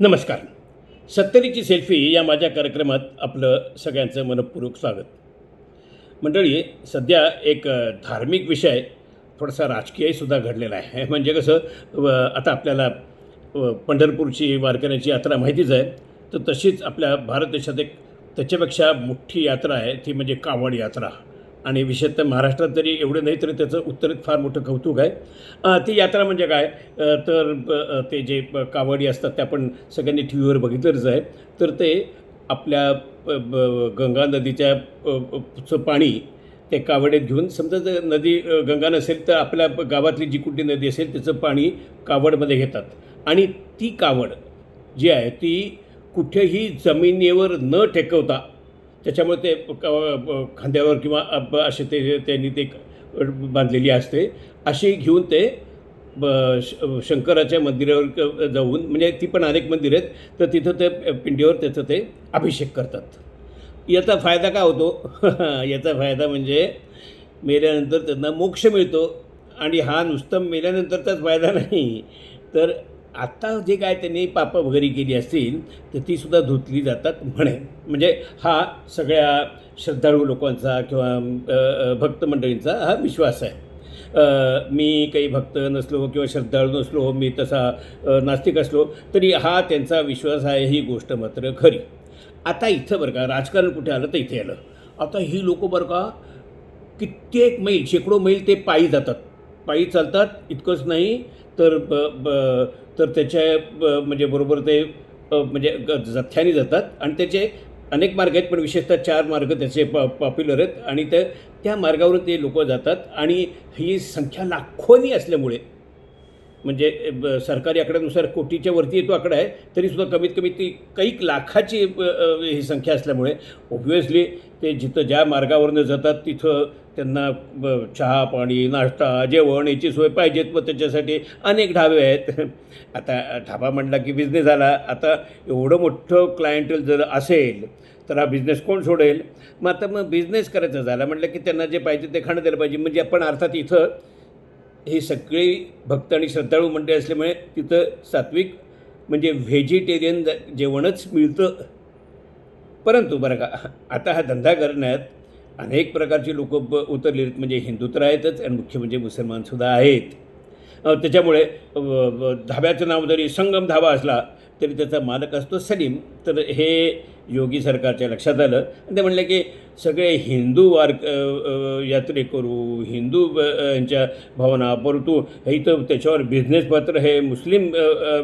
नमस्कार. सत्तरीची सेल्फी या माझ्या कार्यक्रमात आपलं सगळ्यांचं मनपूर्वक स्वागत. मंडळी सध्या एक धार्मिक विषय थोडासा राजकीयसुद्धा घडलेला आहे. म्हणजे कसं आता आपल्याला पंढरपूरची वारकऱ्यांची यात्रा माहितीच आहे. तर तशीच आपल्या भारत देशात एक त्याच्यापेक्षा मोठी यात्रा आहे. ती म्हणजे कावड यात्रा. आणि विशेषतः महाराष्ट्रात जरी एवढं नाही तरी त्याचं उत्तरेत फार मोठं कौतुक आहे. ती यात्रा म्हणजे काय? तर ते जे कावडी असतात त्या आपण सगळ्यांनी टी व्हीवर बघितलंच आहे. तर ते आपल्या गंगा नदीच्या पाणी ते कावडीत घेऊन समजा जर नदी गंगा नसेल तर आपल्या गावातली जी कुठली नदी असेल त्याचं पाणी कावडमध्ये घेतात. आणि ती कावड जी आहे ती कुठेही जमिनीवर न टेकवता त्याच्यामुळे ते खांद्यावर किंवा असे ते त्यांनी ते बांधलेली असते. अशी घेऊन ते ब श शंकराच्या मंदिरावर जाऊन म्हणजे ती पण अनेक मंदिर आहेत तर तिथं ते पिंडीवर त्याचं ते अभिषेक करतात. याचा फायदा काय होतो? याचा फायदा म्हणजे मेल्यानंतर त्यांना मोक्ष मिळतो आणि हा नुसतं मेल्यानंतरचाच फायदा नाही. तर आत्ता जे काय त्यांनी पापं वगैरे केली असतील तर तीसुद्धा धुतली जातात म्हणे. म्हणजे हा सगळ्या श्रद्धाळू लोकांचा किंवा भक्त मंडळींचा हा विश्वास आहे. मी काही भक्त नसलो किंवा श्रद्धाळू नसलो मी तसा नास्तिक असलो तरी हा त्यांचा विश्वास आहे ही गोष्ट मात्र खरी. आता इथं बरं का राजकारण कुठे आलं तर इथे आलं. आता ही लोकं बरं का कित्येक मैल शेकडो मैल ते पायी जातात. पायी चालतात इतकंच नाही तर ब ब तर त्याच्या ब म्हणजे बरोबर ते म्हणजे ग- जथ्याने जातात. आणि त्याचे अनेक मार्ग आहेत पण विशेषतः चार मार्ग त्याचे प पॉप्युलर आहेत. आणि त्या त्या मार्गावरून ते लोक जातात. आणि ही संख्या लाखोनी असल्यामुळे म्हणजे ब- सरकारी आकड्यानुसार कोटीच्या वरती येतो आकडा आहे तरीसुद्धा कमीत कमी ती कैक लाखाची ही संख्या असल्यामुळे ऑब्व्हियसली ते जिथं ज्या मार्गावरनं जातात तिथं त्यांना ब- चहा पाणी नाश्ता जेवण याची सोय पाहिजेत. मग त्याच्यासाठी अनेक ढाबे आहेत. आता ढाबा म्हटला की बिझनेस आला आता एवढं मोठं क्लायंटल जर असेल तर हा बिझनेस कोण सोडेल? मग आता मग बिझनेस करायचा झाला म्हटलं की त्यांना जे पाहिजे ते खाणं द्यायला पाहिजे. म्हणजे आपण अर्थात इथं हे सगळे भक्त आणि श्रद्धाळू मंडळी असल्यामुळे तिथं सात्विक म्हणजे व्हेजिटेरियन जेवणच मिळतं. परंतु बरं का आता हा धंदा करण्यात अनेक प्रकारची लोक ब उतरलेली आहेत. म्हणजे हिंदू तर आहेतच आणि मुख्य म्हणजे मुसलमानसुद्धा आहेत. त्याच्यामुळे धाब्याचं नाव जरी संगम धाबा असला तरी त्याचा मालक असतो सलीम. तर हे योगी सरकारच्या लक्षात आलं. आणि ते म्हणले की सगळे हिंदू वार अ, करू यात्रेकरू हिंदू यांच्या भावना परंतु. हे तर त्याच्यावर बिझनेस पत्र हे मुस्लिम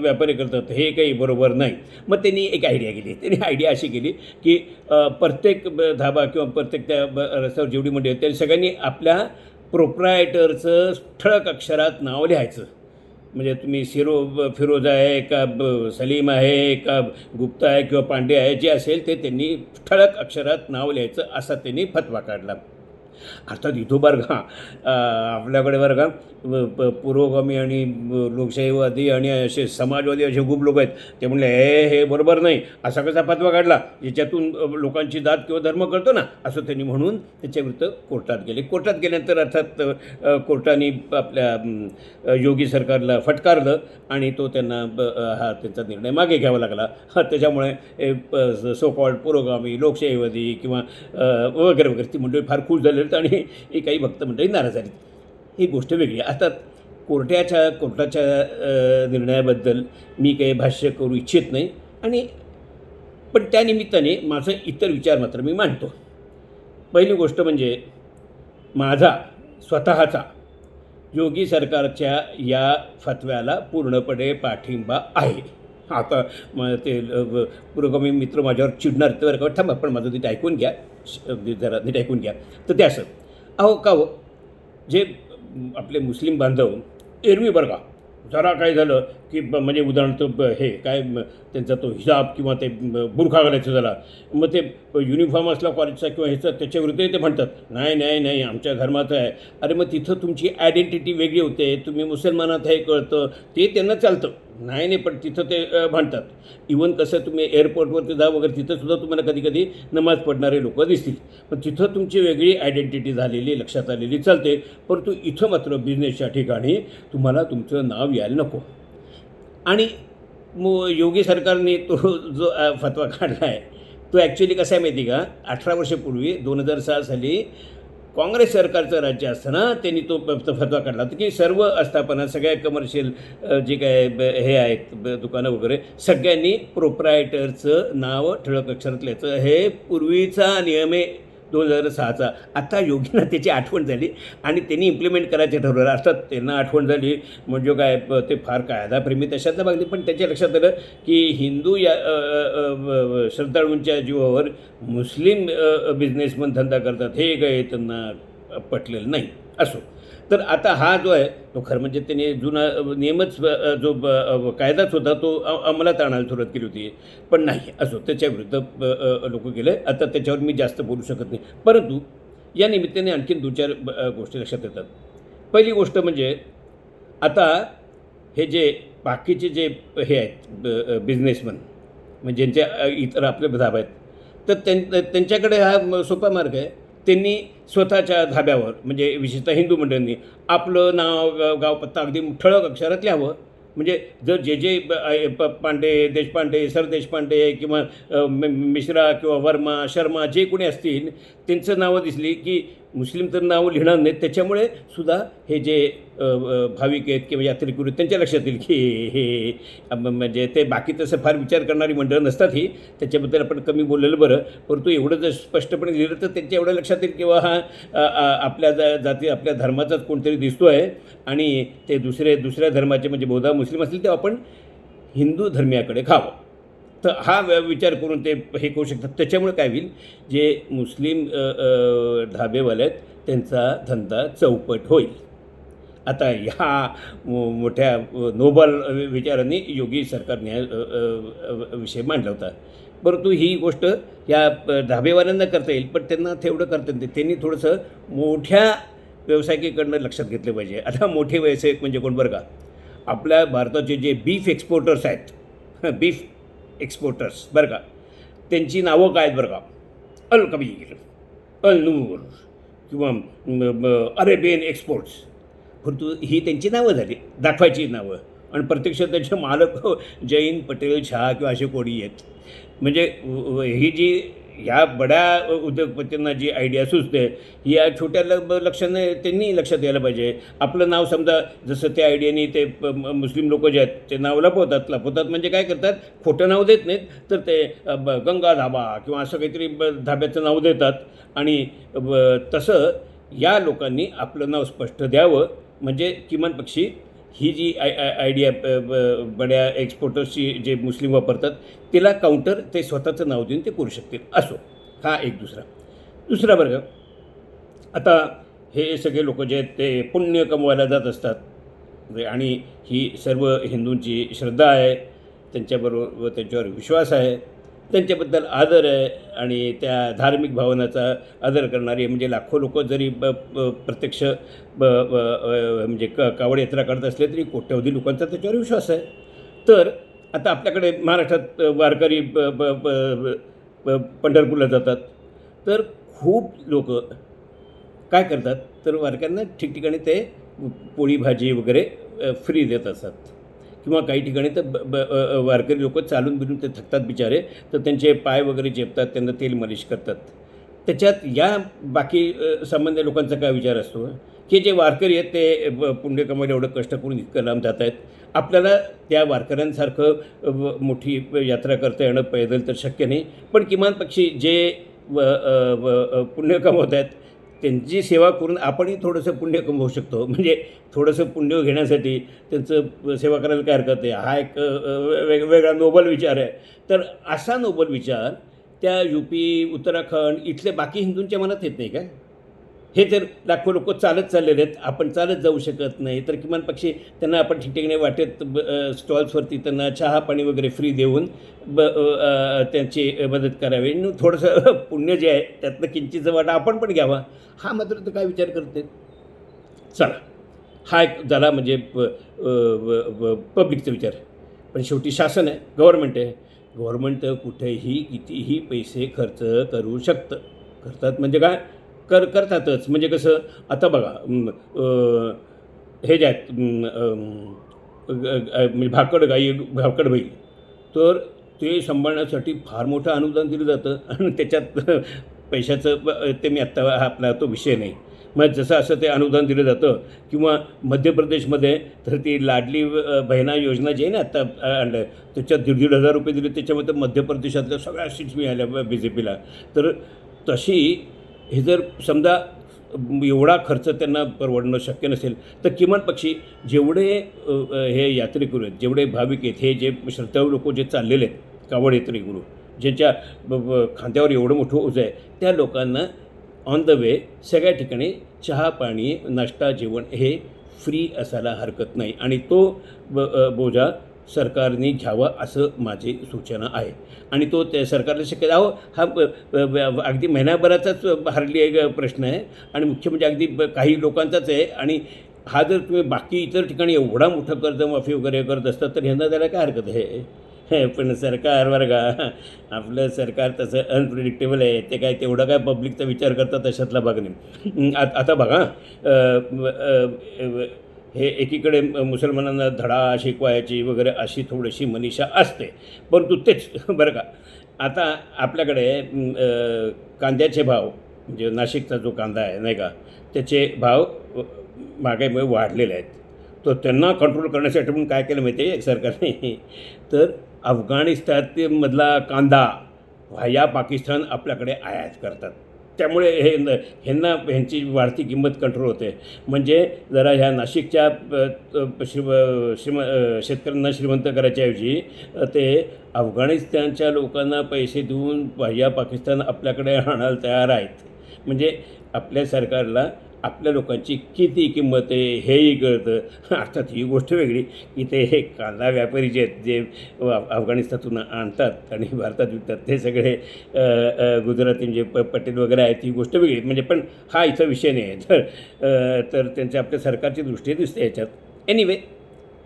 व्यापारी करतात. हे काही बरोबर नाही. मग त्यांनी एक आयडिया केली. त्यांनी आयडिया अशी केली की प्रत्येक धाबा किंवा प्रत्येक त्या रस्त्यावर जेवढी मंडळी आहेत त्यांनी सगळ्यांनी आपल्या प्रोप्रायटरचं ठळक अक्षरात नाव लिहायचं. म्हणजे तुम्ही सिरो फिरोज आहे का ब सलीम आहे का गुप्ता आहे किंवा पांडे आहे जे असेल ते त्यांनी ठळक अक्षरात नाव लिहायचं असा त्यांनी फतवा काढला. अर्थात इथं बरं का आपल्याकडे बरं का प- पुरोगामी आणि लोकशाहीवादी आणि असे समाजवादी असे खूप लोक आहेत. ते म्हणले हे हे बरोबर नाही. असा कसा फतवा काढला? याच्यातून लोकांची जात किंवा धर्म करतो ना? असं त्यांनी म्हणून त्याच्याविरुद्ध कोर्टात गेले. कोर्टात गेल्यानंतर अर्थात कोर्टाने आपल्या योगी सरकारला फटकारलं आणि तो त्यांना ब हा त्यांचा निर्णय मागे घ्यावा लागला. हा त्याच्यामुळे सो कॉल्ड पुरोगामी लोकशाहीवादी किंवा वगैरे वगैरे ती मंडळी फार खुश झालेली आहेत आणि काही भक्त मंडळी नाराज आहेत. ही गोष्ट वेगळी आहे. आता कोर्टाच्या कोर्टाच्या निर्णयाबद्दल मी काही भाष्य करू इच्छित नाही आणि पण त्या निमित्ताने माझं इतर विचार मात्र मी मांडतो. पहिली गोष्ट म्हणजे माझा स्वतःचा योगी सरकारच्या या फतव्याला पूर्णपणे पाठिंबा आहे. आता मग ते पुरोगामी मित्र माझ्यावर चिडणार तर बरं का थांबा पण माझं नीट ऐकून घ्या. श- जरा नीट ऐकून घ्या. तर ते असं. अहो का हो? जे आपले मुस्लिम बांधव एरवी बरं का जरा काय झालं की ब- म्हणजे उदाहरणार्थ हे काय त्यांचा तो हिजाब किंवा ते बुरखा घालायचं झाला. मग ते युनिफॉर्म असला कॉलेजचा किंवा ह्याचा त्याच्याविरुद्ध ते म्हणतात. नाही नाही नाही आमच्या धर्माचं आहे. अरे मग तिथं तुमची आयडेंटिटी वेगळी होते. तुम्ही मुसलमानात हे कळतं. ते त्यांना चालतं. नाही नाही पण तिथं ते म्हणतात. इवन कसं तुम्ही एअरपोर्टवरती जा वगैरे तिथंसुद्धा तुम्हाला कधी कधी नमाज पडणारे लोक दिसतील. पण तिथं तुमची वेगळी आयडेंटिटी झालेली लक्षात आलेली चालते. परंतु इथं मात्र बिझनेसच्या ठिकाणी तुम्हाला तुमचं नाव यायला नको. आणि मो योगी सरकारने तो जो फतवा काढला आहे तो ॲक्च्युली कसा आहे माहिती का? अठरा वर्षापूर्वी दोन हजार सहा साली काँग्रेस सरकारचं राज्य असताना त्यांनी तो फतवा काढला होता की सर्व आस्थापना सगळ्या कमर्शियल जे काय ब- हे आहेत ब- दुकानं वगैरे सगळ्यांनी प्रोप्रायटरचं नाव ठळक अक्षरात लिहायचं. हे पूर्वीचा नियम आहे. दोन हजार सहाचा. आता योगींना त्याची आठवण झाली आणि त्यांनी इम्प्लिमेंट करायचं ठरवलं. अर्थात त्यांना आठवण झाली. म्हणजे काय ते फार कायदाप्रेमी तशातलं बागली पण त्याच्या लक्षात आलं की हिंदू या श्रद्धाळूंच्या जीवावर मुस्लिम बिझनेसमन धंदा करतात. हे काही त्यांना पटलेलं नाही. असो. तर आता हा जो आहे तो खरं म्हणजे त्याने जुना नियमच जो ब- कायदाच होता तो अंमलात आणायला सुरुवात केली होती. पण नाही असो त्याच्या विरुद्ध लोक गेले. आता त्याच्यावर मी जास्त बोलू शकत नाही. परंतु या निमित्ताने आणखीन दोन चार गोष्टी लक्षात येतात. पहिली गोष्ट म्हणजे आता हे जे बाकीचे जे हे आहेत बिझनेसमन म्हणजे ज्यांच्या इतर आपले धाब आहेत तर त्यां त्यांच्याकडे हा सोपा मार्ग आहे. त्यांनी स्वतःच्या धाब्यावर म्हणजे विशेषतः हिंदू मंडळांनी आपलं नाव गाव पत्ता अगदी ठळक अक्षरात लिहावं. म्हणजे जर जे जे प- पांडे देशपांडे सर देशपांडे किंवा मिश्रा किंवा वर्मा शर्मा जे कोणी असतील त्यांचं नावं दिसली की मुस्लिम तर नावं लिहिणार नाहीत. त्याच्यामुळे सुद्धा हे जे भाविक आहेत किंवा यात्रेकरू आहेत त्यांच्या लक्षात येईल की हे म्हणजे ते बाकी तसं फार विचार करणारी मंडळं नसतात ही. त्याच्याबद्दल आपण कमी बोललेलं बरं. परंतु एवढं जर स्पष्टपणे लिहिलं तर त्यांच्या एवढं लक्षात येईल किंवा हा आपल्या जा जाती आपल्या धर्माचाच कोणतरी दिसतो आहे आणि ते दुसरे दुसऱ्या धर्माचे म्हणजे बहुधा मुस्लिम असतील तेव्हा आपण हिंदू धर्मियाकडे खावं. तर हा विचार करून ते हे करू शकतात. त्याच्यामुळे काय होईल? जे मुस्लिम ढाबेवाले आहेत त्यांचा धंदा चौपट होईल. आता ह्या मोठ्या नोबल विचारांनी योगी सरकारने विषय मांडला होता. परंतु ही गोष्ट या धाबेवाल्यांना ढाबेवाल्यांना करता येईल पण त्यांना तेवढं करता येईल. त्यांनी थोडंसं मोठ्या व्यावसायिकीकडनं लक्षात घेतलं पाहिजे. आता मोठे व्यावसायिक म्हणजे कोण बरं का? आपल्या भारताचे जे बीफ एक्सपोर्टर्स आहेत बीफ एक्सपोर्टर्स बरं का? त्यांची नावं काय आहेत बरं का? अल कबीर अल नूर किंवा अरेबियन एक्सपोर्ट्स परंतु ही त्यांची नावं झाली दाखवायची नावं. आणि प्रत्यक्षात त्याचे मालक जैन पटेल शहा किंवा असे कोणी आहेत. म्हणजे ही जी ह्या बड्या उद्योगपतींना जी आयडिया सुचते या छोट्या ल लक्षाने त्यांनी लक्षात यायला पाहिजे. आपलं नाव समजा जसं त्या आयडियाने ते प- मुस्लिम लोक जे आहेत ते नाव लपवतात. लपवतात म्हणजे काय करतात? खोटं नाव देत नाहीत तर ते ब- गंगा धाबा किंवा असं काहीतरी ब- धाब्याचं नाव देतात. आणि ब- तसं या लोकांनी आपलं नाव स्पष्ट द्यावं. म्हणजे किमान पक्षी ही जी आय आय आयडिया ब- ब- बड्या एक्सपोर्टर्सची जे मुस्लिम वापरतात तिला काउंटर ते स्वतःचं नाव देऊन ते करू शकतील. असो हा एक दुसरा. दुसरा वर्ग. आता हे सगळे लोक जे आहेत ते पुण्य कमवायला जात असतात. म्हणजे आणि ही सर्व हिंदूंची श्रद्धा आहे त्यांच्याबरोबर त्यांच्यावर विश्वास आहे. त्यांच्याबद्दल आदर आहे आणि त्या धार्मिक भावनाचा आदर करणारे म्हणजे लाखो लोक जरी ब प्रत्यक्ष ब ब- म्हणजे क कावड यात्रा करत असले तरी कोट्यवधी लोकांचा त्याच्यावर विश्वास आहे. तर आता आपल्याकडे महाराष्ट्रात वारकरी ब ब ब- ब पंढरपूरला जातात. तर खूप लोक काय करतात? तर वारकऱ्यांना ठिकठिकाणी ते पोळी भाजी वगैरे फ्री देत असतात. किंवा काही ठिकाणी तर ब ब- वारकरी लोक चालून बिलून ते थकतात बिचारे तर त्यांचे पाय वगैरे झेपतात त्यांना तेल मालिश करतात. त्याच्यात या बाकी सामान्य लोकांचा काय विचार असतो? की जे वारकरी आहेत ते ब- पुण्य एवढं कष्ट करून इतकं लांब जात आहेत. आपल्याला त्या वारकऱ्यांसारखं मोठी यात्रा करता येणं पैदल तर शक्य नाही. पण किमान पक्षी जे व पुण्य कमवत आहेत त्यांची सेवा करून आपणही थोडंसं पुण्य कमवू शकतो. म्हणजे थोडंसं पुण्य घेण्यासाठी त्यांचं सेवा करायला काय हरकत आहे हा एक वेगवेगळा नोबल विचार आहे. तर असा नोबल विचार त्या यू पी उत्तराखंड इथले बाकी हिंदूंच्या मनात येत नाही काय? हे जर लाखो लोक चालत चाललेले आहेत आपण चालत जाऊ शकत नाही. तर किमान पक्षी त्यांना आपण ठिकठिकाणी वाटेत ब स्टॉल्सवरती त्यांना चहा पाणी वगैरे फ्री देऊन ब त्यांची मदत करावी. आणि थोडंसं पुण्य जे आहे त्यातनं किंचितचा वाटा आपण पण घ्यावा. हा मात्र तर काय विचार करते चला. हा एक झाला म्हणजे प- पब्लिकचा विचार. पण शेवटी शासन आहे गव्हर्नमेंट आहे. गव्हर्नमेंट कुठेही कितीही पैसे खर्च करू शकतं. करतात म्हणजे काय? कर करतातच. म्हणजे कसं आता बघा हे जे आहेत म्हणजे भाकड गाई भाकड बैल तर ते सांभाळण्यासाठी फार मोठं अनुदान दिलं जातं. आणि त्याच्यात पैशाचं ते मी आत्ता हा आपला तो विषय नाही. मग जसं असं ते अनुदान दिलं जातं किंवा मध्य प्रदेशमध्ये तर ती लाडली बहिणा योजना जी आहे ना आत्ता आणलं त्याच्यात दीड दीड हजार रुपये दिले त्याच्यामध्ये मध्य प्रदेशातल्या सगळ्या सीट्स मिळाल्या बी जे पीला. तर तशी हे जर समजा एवढा खर्च त्यांना परवडणं शक्य नसेल तर किमान पक्षी जेवढे हे यात्रेकरू आहेत जेवढे भाविक आहेत हे जे श्रद्धाळू लोक जे चाललेले आहेत कावड यात्रेकरू ज्यांच्या ब- ब- खांद्यावर एवढं मोठं ओझं आहे त्या लोकांना ऑन द वे सगळ्या ठिकाणी चहा पाणी नाश्ता जेवण हे फ्री असायला हरकत नाही. आणि तो ब बोजा सरकारने घ्यावं असं माझी सूचना आहे. आणि तो त्या सरकारला शक्य अहो हा अगदी महिन्याभराचाच हार्डली एक प्रश्न आहे. आणि मुख्य म्हणजे अगदी काही लोकांचाच आहे. आणि हा जर तुम्ही बाकी इतर ठिकाणी एवढा मोठा कर्जमाफी वगैरे करत असतात तर ह्यांना त्याला काय हरकत आहे? हे पण सरकार वर्गा आपलं सरकार तसं अनप्रिडिक्टेबल आहे. ते काय तेवढं काय पब्लिकचा विचार करतात तशातला भाग नाही. आता बघा. हे एकीकडे मुसलमानांना धडा शिकवायची वगैरे अशी थोडीशी मनीषा असते. परंतु तेच बरं का. आता आपल्याकडे कांद्याचे भाव म्हणजे नाशिकचा जो कांदा आहे नाही का त्याचे भाव मागेमुळे महागाईमुळे वाढलेले आहेत. तर त्यांना कंट्रोल करण्यासाठी पण काय केलं माहिती आहे? सरकारने तर अफगाणिस्तानमधला कांदा ह्या पाकिस्तान आपल्याकडे आयात करतात. त्यामुळे हे न- ह्यांना ह्यांची वाढती किंमत कंट्रोल होते. म्हणजे जरा ह्या नाशिकच्या अ, श्री श्रीम शेतकऱ्यांना श्रीमंत करायच्याऐवजी ते अफगाणिस्तानच्या लोकांना पैसे देऊन या पाकिस्तान आपल्याकडे आणायला तयार आहेत. म्हणजे आपल्या सरकारला आपल्या लोकांची किती किंमत आहे हेही कळतं. अर्थात ही गोष्ट वेगळी. की ते हे कांदा व्यापारी जे आहेत जे अफगाणिस्तानतून अफगाणिस्तानातून आणतात आणि भारतात विकतात ते सगळे गुजराती जे प पटेल वगैरे आहेत ही गोष्ट वेगळी. म्हणजे पण हा इथं विषय नाही आहे. तर तर त्यांच्या आपल्या सरकारची दृष्टी दिसते याच्यात. एनिवे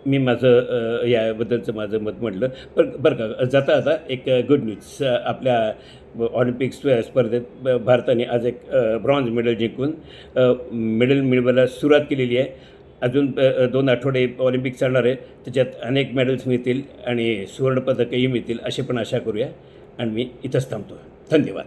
मी माझं याबद्दलचं माझं मत म्हटलं. पण बरं का जाता आता एक गुड न्यूज आपल्या ऑलिम्पिक स्पर्धेत भारताने आज एक ब्रॉन्झ मेडल जिंकून मेडल मिळवायला सुरुवात केलेली आहे. अजून दोन आठवडे ऑलिम्पिक चालणार आहे. त्याच्यात अनेक मेडल्स मिळतील आणि सुवर्णपदकही मिळतील अशी पण आशा करूया. आणि मी इथंच थांबतो. धन्यवाद.